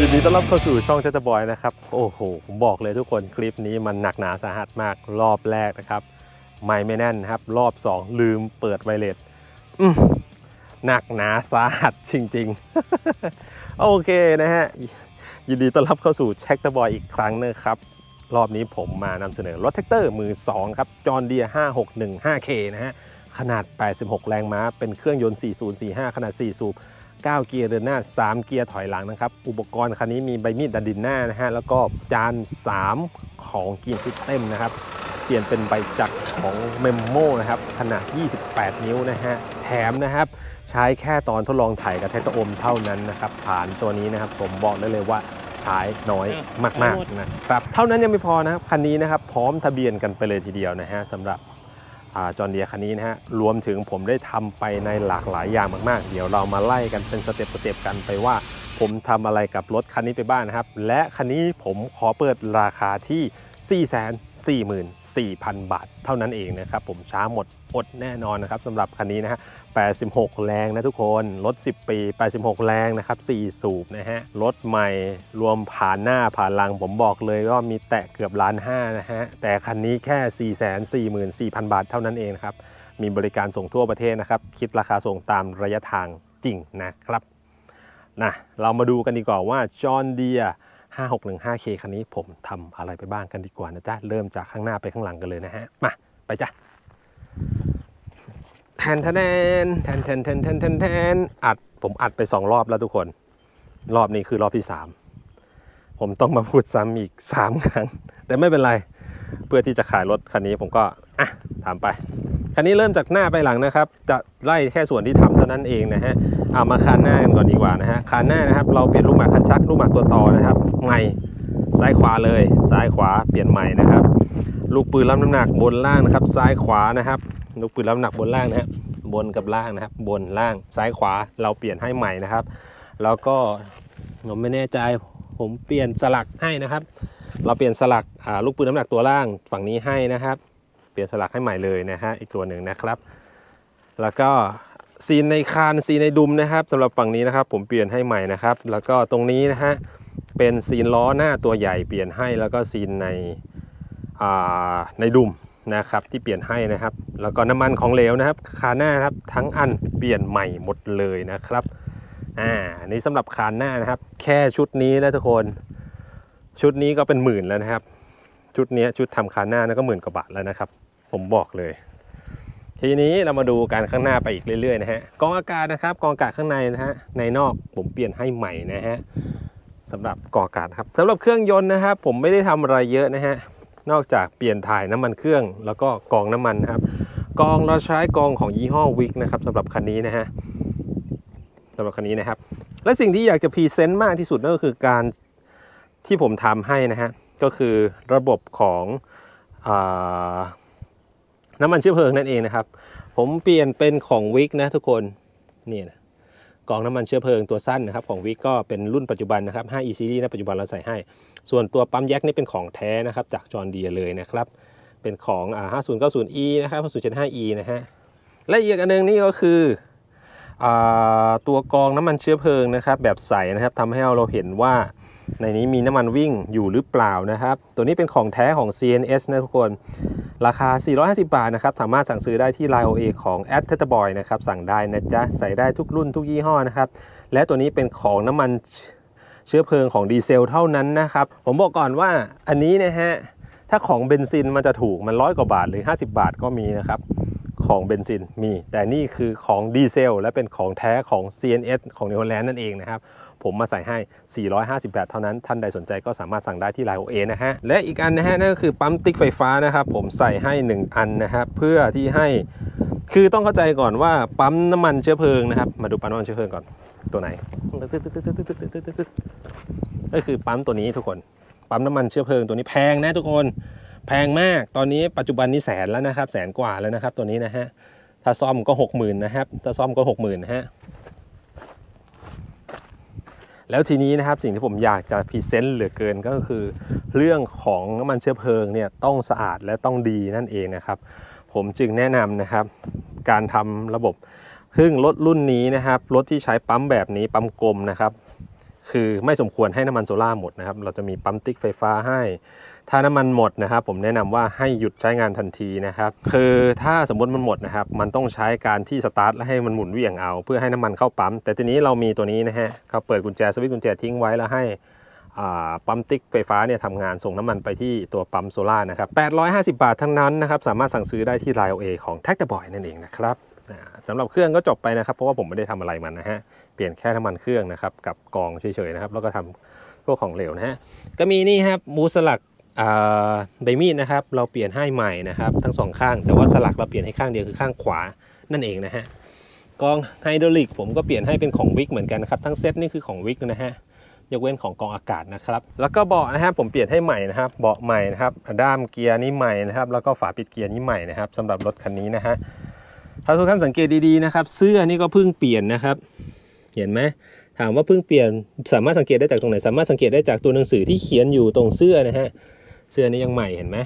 ยินดีต้อนรับเข้าสู่ช่องเชตบอยนะครับ โอ้โห ผมบอกเลยทุกคนคลิปนี้มันหนักหนาสาหัสมากรอบแรกนะครับ ไม่ไม่แน่นครับ รอบ 2 ลืมเปิดไวเลสหนักหนาสาหัสจริง ๆ โอเคนะฮะ ยินดีต้อนรับเข้าสู่เช็คตบอยอีกครั้งนะครับ รอบนี้ผมมานำเสนอรถแท็กเตอร์มือ 2 ครับจอห์นเดีย 5615K นะฮะ ขนาด 86 แรงม้า เป็นเครื่องยนต์ 4045 ขนาด 4 สูบ 9 เกียร์เดินหน้า 3 เกียร์ถอยหลังนะครับ อุปกรณ์คันนี้มีใบมีดดันดินหน้านะฮะแล้วก็จาน 3 ของกีนซิสเต็มนะครับ เปลี่ยนเป็นใบจักรของเมมโมนะครับขนาด 28 นิ้วนะฮะแถมนะครับ ใช้แค่ตอนทดลองถ่ายกับแทตอร์อมเท่านั้นนะครับผ่านตัวนี้นะครับผมบอกได้เลยว่าใช้น้อยมากๆนะครับเท่านั้นยังไม่พอนะครับคันนี้นะครับพร้อมทะเบียนกันไปเลยทีเดียวนะฮะสำหรับ จอห์นเดียคันนี้นะฮะรวมถึงผมได้ทำไปในหลากหลายอย่างมากๆ เดี๋ยวเรามาไล่กันเป็นสเต็ปสเต็ปกันไปว่า ผมทำอะไรกับรถคันนี้ไปบ้างนะครับ และคันนี้ผมขอเปิดราคาที่ 444,000 บาท เท่านั้นเองนะครับ ผมช้าหมดอดแน่นอนนะครับสำหรับคันนี้นะฮะ 86 แรงนะทุกคน รถ 10 ปี 86 แรงนะครับ 4 สูบนะฮะ รถใหม่รวมผ่านหน้าผ่านหลังผมบอกเลยว่ามีแตะเกือบล้านห้านะฮะ แต่คันนี้แค่ 444,000 บาทเท่านั้นเองครับ มีบริการส่งทั่วประเทศนะครับ คิดราคาส่งตามระยะทางจริงนะครับ นะเรามาดูกันดีกว่าว่าจอห์นเดีย 5615K คันนี้ผมทำอะไรไปบ้างกันดีกว่านะจ๊ะ เริ่มจากข้างหน้าไปข้างหลังกันเลยนะฮะ มา ไปจ้ะแทนแทนแทนแทนแทนแทนแทนแทนอัดผมอัดไปสองรอบแล้วทุกคน รอบนี้คือรอบที่สามผมต้องมาพูดซ้ำอีกสามครั้ง แต่ไม่เป็นไร เพื่อที่จะขายรถคันนี้ผมก็อะถามไป คันนี้เริ่มจากหน้าไปหลังนะครับ จะไล่แค่ส่วนที่ทำเท่านั้นเองนะฮะเอามาคานหน้ากันก่อนดีกว่านะฮะคานหน้านะครับ เราเปลี่ยนลูกหมากคันชักลูกหมากตัวต่อนะครับใหม่ซ้ายขวาเลย ซ้ายขวาเปลี่ยนใหม่นะครับ ลูกปืนรับน้ำหนักบนล่างนะครับ ซ้ายขวานะครับ ลูกปืนรับน้ำหนักบนล่างนะฮะบนกับล่างนะครับ บนล่างซ้ายขวาเราเปลี่ยนให้ใหม่นะครับ แล้วก็ผมไม่แน่ใจผมเปลี่ยนสลักให้นะครับ เราเปลี่ยนสลักลูกปืนน้ำหนักตัวล่างฝั่งนี้ให้นะครับ ลี่ยนสลักให้ใหม่เลยนะฮะอีกตัวหนึ่งนะครับ แล้วก็ซีนในคานซีนในดุมนะครับสำหรับฝั่งนี้นะครับ ผมเปลี่ยนให้ใหม่นะครับ แล้วก็ตรงนี้นะฮะเป็นซีนล้อหน้าตัวใหญ่เปลี่ยนให้แล้วก็ซีนในอ่าในดุมนะครับที่เปลี่ยนให้นะครับ แล้วก็น้ำมันของเหลวนะครับคานหน้านะครับทั้งอันเปลี่ยนใหม่หมดเลยนะครับอ่านี้สำหรับคานหน้านะครับ แค่ชุดนี้นะทุกคน ชุดนี้ก็เป็นหมื่นแล้วนะครับ ชุดนี้ชุดทำคานหน้านะก็หมื่นกว่าบาทแล้วนะครับ ผมบอกเลย ทีนี้เรามาดูการข้างหน้าไปอีกเรื่อยๆนะฮะกองอากาศนะครับกองอากาศข้างในนะฮะในนอกผมเปลี่ยนให้ใหม่นะฮะสำหรับกองอากาศครับสำหรับเครื่องยนต์นะครับผมไม่ได้ทำอะไรเยอะนะฮะนอกจากเปลี่ยนถ่ายน้ำมันเครื่อง แล้วก็กองน้ำมันนะครับกองเราใช้กองของยี่ห้อวิกนะครับสำหรับคันนี้นะฮะสำหรับคันนี้นะครับ และสิ่งที่อยากจะพรีเซนต์มากที่สุดนั่นก็คือการที่ผมทำให้นะฮะก็คือระบบของอา น้ำมันเชื้อเพลิงนั่นเองนะครับ ผมเปลี่ยนเป็นของวิกนะทุกคนนี่นะกองน้ำมันเชื้อเพลิงตัวสั้นนะครับของวิกก็เป็นรุ่นปัจจุบันนะครับ 5e series นะปัจจุบันเราใส่ให้ ส่วนตัวปั๊มแยกนี่เป็นของแท้นะครับจากจอห์นเดียเลยนะครับ เป็นของอ่า 5090e นะครับ 5075e นะฮะ และอีกอันหนึงนี่ก็คือตัวกองน้ำมันเชื้อเพลิงนะครับแบบใสนะครับทำให้เราเห็นว่า ในนี้มีน้ำมันวิ่งอยู่หรือเปล่านะครับ ตัวนี้เป็นของแท้ของ CNS นะทุกคน ราคา 450 บาทนะครับ สามารถสั่งซื้อได้ที่ Line OA ของ a d t e t b o y นะครับ สั่งได้นะจ๊ะ ใส่ได้ทุกรุ่นทุกยี่ห้อนะครับ และตัวนี้เป็นของน้ำมันเชื้อเพลิงของดีเซลเท่านั้นนะครับ ผมบอกก่อนว่าอันนี้นะฮะ ถ้าของเบนซินมันจะถูกมันร้อยกว่าบาทหรือ 50 บาทก็มีนะครับของเบนซินมี แต่นี่คือของดีเซลและเป็นของแท้ของ CNS ของนิวแลนด์นั่นเองนะครับ ผมมาใส่ให้ 450บาทเท่านั้น ท่านใดสนใจก็สามารถสั่งได้ที่ไลน์โอเอนะฮะ และอีกอันนะฮะนั่นก็คือปั๊มติ๊กไฟฟ้านะครับ ผมใส่ให้ 1 อันนะครับเพื่อที่ให้ คือต้องเข้าใจก่อนว่าปั๊มน้ำมันเชื้อเพลิงนะครับ มาดูปั๊มน้ำมันเชื้อเพลิงก่อน ตัวไหน ก็คือปั๊มตัวนี้ทุกคน ปั๊มน้ำมันเชื้อเพลิงตัวนี้แพงนะทุกคน แพงมาก ตอนนี้ปัจจุบันนี้แสนแล้วนะครับ แสนกว่าแล้วนะครับ ตัวนี้นะฮะ ถ้าซ่อมก็60,000นนะครับ ถ้าซ่อมก็60,000นะฮะ แล้วทีนี้นะครับสิ่งที่ผมอยากจะพรีเซนต์เหลือเกินก็คือ เรื่องของน้ำมันเชื้อเพลิงเนี่ยต้องสะอาดและต้องดีนั่นเองนะครับ ผมจึงแนะนำนะครับ การทำระบบซึ่งรถรุ่นนี้นะครับรถที่ใช้ปั๊มแบบนี้ปั๊มกลมนะครับ คือไม่สมควรให้น้ำมันโซล่าหมดนะครับ เราจะมีปั๊มติ๊กไฟฟ้าให้ ถ้าน้ำมันหมดนะครับ ผมแนะนำว่าให้หยุดใช้งานทันทีนะครับ คือถ้าสมมติมันหมดนะครับ มันต้องใช้การที่สตาร์ทและให้มันหมุนเวี่ยงเอา เพื่อให้น้ำมันเข้าปั๊ม แต่ทีนี้เรามีตัวนี้นะฮะเขาเปิดกุญแจสวิตช์กุญแจทิ้งไว้แล้วให้ปั๊มติ๊กไฟฟ้าเนี่ยทำงานส่งน้ำมันไปที่ตัวปั๊มโซล่านะครับ850 บาททั้งนั้นนะครับ สามารถสั่งซื้อได้ที่ Line OA ของ t a c t Boy นั่นเองนะครับสำหรับเครื่องก็จบไปนะครับ เพราะว่าผมไม่ได้ทำอะไรมันนะฮะ เปลี่ยนแค่น้ำมันเครื่องนะครับ กับกองเฉยๆนะครับ แล้วก็ทำพวกของเหลวนะฮะ ก็มีนี่ครับมูสลัก ใบมีดนะครับเราเปลี่ยนให้ใหม่นะครับ ทั้งสองข้าง แต่ว่าสลักเราเปลี่ยนให้ข้างเดียวคือข้างขวานั่นเองนะฮะกองไฮดรอลิกผมก็เปลี่ยนให้เป็นของวิกเหมือนกันนะครับ ทั้งเซตนี่คือของวิกนะฮะยกเว้นของกองอากาศนะครับ แล้วก็เบาะนะครับผมเปลี่ยนให้ใหม่นะครับ เบาะใหม่นะครับ ด้ามเกียร์นี่ใหม่นะครับ แล้วก็ฝาปิดเกียร์นี่ใหม่นะครับสำหรับรถคันนี้นะฮะ ถ้าทุกท่านสังเกตดีๆนะครับ เสื้อนี่ก็เพิ่งเปลี่ยนนะครับ เห็นไหมถามว่าเพิ่งเปลี่ยน สามารถสังเกตได้จากตรงไหน สามารถสังเกตได้จากตัวหนังสือที่เขียนอยู่ตรงเสื้อนะฮะ เสื้อนี้ยังใหม่เห็นไหม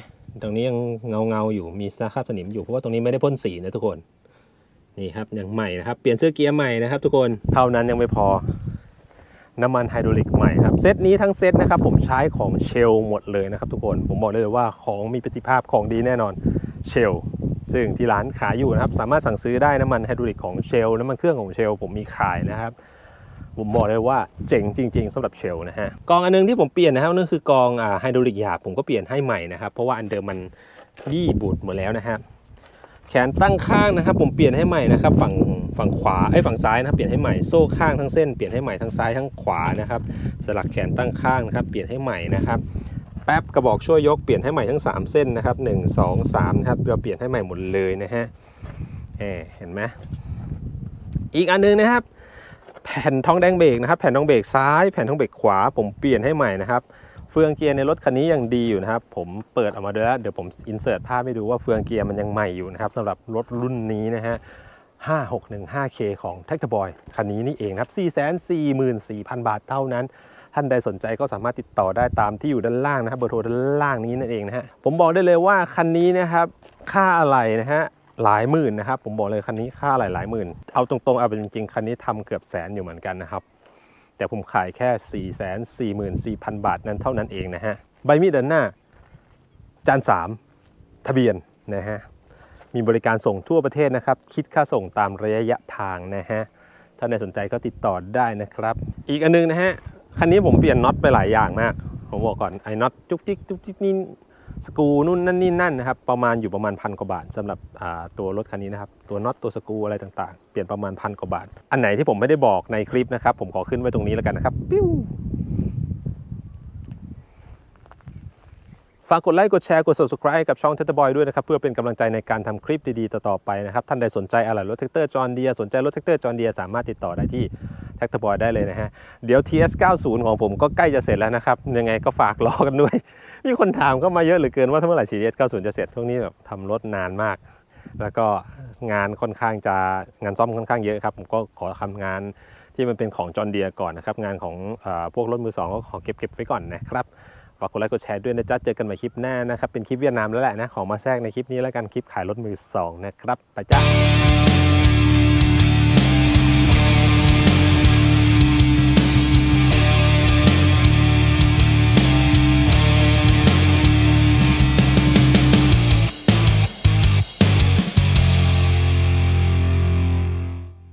ตรงนี้ยังเงาเงาอยู่มีซาคราบสนิมอยู่เพราะว่าตรงนี้ไม่ได้พ่นสีนะทุกคนนี่ครับยังใหม่นะครับเปลี่ยนเสื้อเกียร์ใหม่นะครับ ทุกคนเท่านั้นยังไม่พอ น้ำมันไฮดรอลิกใหม่ครับเซตนี้ทั้งเซตนะครับผมใช้ของเชลหมดเลยนะครับ ทุกคนผมบอกได้เลยว่าของมีประสิทธิภาพของดีแน่นอนเชลซึ่งที่ร้านขายอยู่นะครับ สามารถสั่งซื้อได้น้ำมันไฮดรอลิกของเชลน้ำมันเครื่องของเชลผมมีขายนะครับ ผมบอกเลยว่าเจ๋งจริง ๆสำหรับเชลนะฮะกองอันนึงที่ผมเปลี่ยนนะครับนั่นคือกองอ่าไฮดรอลิกหยาบผมก็เปลี่ยนให้ใหม่นะครับเพราะว่าอันเดิมมันยี่บูดหมดแล้วนะครับแขนตั้งข้างนะครับ ผมเปลี่ยนให้ใหม่นะครับ ฝั่งฝั่งขวาไอ้ฝั่งซ้ายนะครับเปลี่ยนให้ใหม่โซ่ข้างทั้งเส้นเปลี่ยนให้ใหม่ทั้งซ้ายทั้งขวานะครับ สลักแขนตั้งข้างนะครับ เปลี่ยนให้ใหม่นะครับแป๊บกระบอกช่วยยกเปลี่ยนให้ใหม่ทั้ง 3 เส้นนะครับ 1 2 3นะครับเราเปลี่ยนให้ใหม่หมดเลยนะฮะเอ่เห็นไหมอีกอันนึงนะครับ แผ่นท้องแดงเบรกนะครับ แผ่นท้องเบรกซ้ายแผ่นท้องเบรกขวา ผมเปลี่ยนให้ใหม่นะครับเฟืองเกียร์ในรถคันนี้ยังดีอยู่นะครับ ผมเปิดออกมาด้วยแล้วเดี๋ยวผมอินเสิร์ตภาพให้ดูว่าเฟืองเกียร์มันยังใหม่อยู่นะครับสำหรับรถรุ่นนี้นะฮะ 5615K ของ t a c t Boy คันนี้นี่เองครับ 444,000 บาทเท่านั้น ท่านใดสนใจก็สามารถติดต่อได้ตามที่อยู่ด้านล่างนะครับเบอร์โทรด้านล่างนี้นั่นเองนะฮะผมบอกได้เลยว่าคันนี้นะครับค่าอะไรนะฮะ หลายหมื่นนะครับ ผมบอกเลยคันนี้ค่าหลายหลายหมื่น เอาตรงๆเอาเป็นจริงๆคันนี้ทำเกือบแสนอยู่เหมือนกันนะครับ แต่ผมขายแค่4 4 4 4 0 0 0บาทนั้นเท่านั้นเองนะฮะใบมีดด้านหน้า จาน 3 ทะเบียนนะฮะมีบริการส่งทั่วประเทศนะครับ คิดค่าส่งตามระยะทางนะฮะถ้าใครสนใจก็ติดต่อได้นะครับ อีกอันนึงนะฮะคันนี้ผมเปลี่ยนน็อตไปหลายอย่างมาก ผมบอกก่อนไอ้น็อตจุกจิกจุกจิกนี่ สกูนู่นนั่นนี่นั่นนะครับประมาณอยู่ประมาณพันกว่าบาทสำหรับตัวรถคันนี้นะครับตัวน็อตตัวสกูอะไรต่างๆ เปลี่ยนประมาณพันกว่าบาท อันไหนที่ผมไม่ได้บอกในคลิปนะครับ ผมขอขึ้นไว้ตรงนี้แล้วกันนะครับปิ้วฝากกดไลค์กดแชร์กด subscribe กับช่องเทตบอยด้วยนะครับ เพื่อเป็นกำลังใจในการทำคลิปดีๆ ต่อๆไปนะครับ ท่านใดสนใจอะไรรถแท็กเตอร์จอห์นเดียสนใจรถแท็กเตอร์จอห์นเดียสามารถติดต่อได้ที่ แท็กเตอร์บอยได้เลยนะฮะ เดี๋ยว TS 90 ของผมก็ใกล้จะเสร็จแล้วนะครับ ยังไงก็ฝากรอกันด้วย มีคนถามเข้ามาเยอะเหลือเกินว่าถ้าเมื่อไหร่ TS 90 จะเสร็จช่วงนี้แบบทำรถนานมาก แล้วก็งานค่อนข้างจะงานซ่อมค่อนข้างเยอะครับผมก็ขอทำงานที่มันเป็นของจอห์นเดียก่อนนะครับ งานของออพวกรถมือสองก็ขอเก็บเก็บไว้ก่อนนะครับฝากกดไลค์กดแชร์ด้วยนะจ๊ะ เจอกันใหม่คลิปหน้านะครับ เป็นคลิปเวียดนามแล้วแหละนะ ขอมาแทรกในคลิปนี้แล้วกันคลิปขายรถมือสองนะครับ ไปจ้า